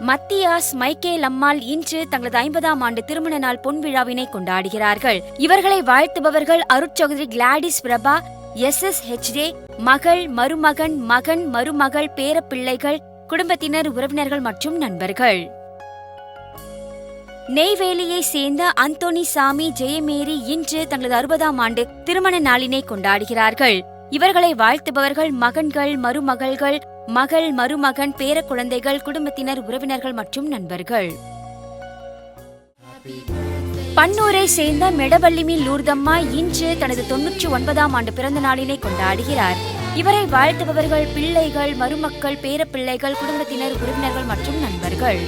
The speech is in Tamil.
மத்தியாஸ் மைக்கேல் அம்மாள் இன்று தங்களது ஐம்பதாம் ஆண்டு திருமண நாள் பொன் விழாவினை கொண்டாடுகிறார்கள். இவர்களை வாழ்த்துபவர்கள் அருட்சகோதரி கிளாடிஸ் பிரபா எஸ் எஸ் ஹெச்டே மகள் மருமகன் மகன் மருமகள் பேரப்பிள்ளைகள் குடும்பத்தினர் உறவினர்கள் மற்றும் நண்பர்கள். நெய்வேலியை சேர்ந்த அந்தோனி சாமி ஜெயமேரி இன்று தங்களது அறுபதாம் ஆண்டு திருமண நாளினை கொண்டாடுகிறார்கள். இவர்களை வாழ்த்துபவர்கள் மகன்கள் மருமகள்கள் மகள் மருமகன் பேர குழந்தைகள் குடும்பத்தினர் உறவினர்கள் மற்றும் நண்பர்கள். பன்னூரை சேர்ந்த மெடவள்ளிமி லூர்தம்மா இன்று தனது தொன்னூற்றி ஒன்பதாம் ஆண்டு பிறந்த நாளினை கொண்டாடுகிறார். இவரை வாழ்த்துபவர்கள் பிள்ளைகள் மருமக்கள் பேரப்பிள்ளைகள் குடும்பத்தினர் உறவினர்கள் மற்றும் நண்பர்கள்.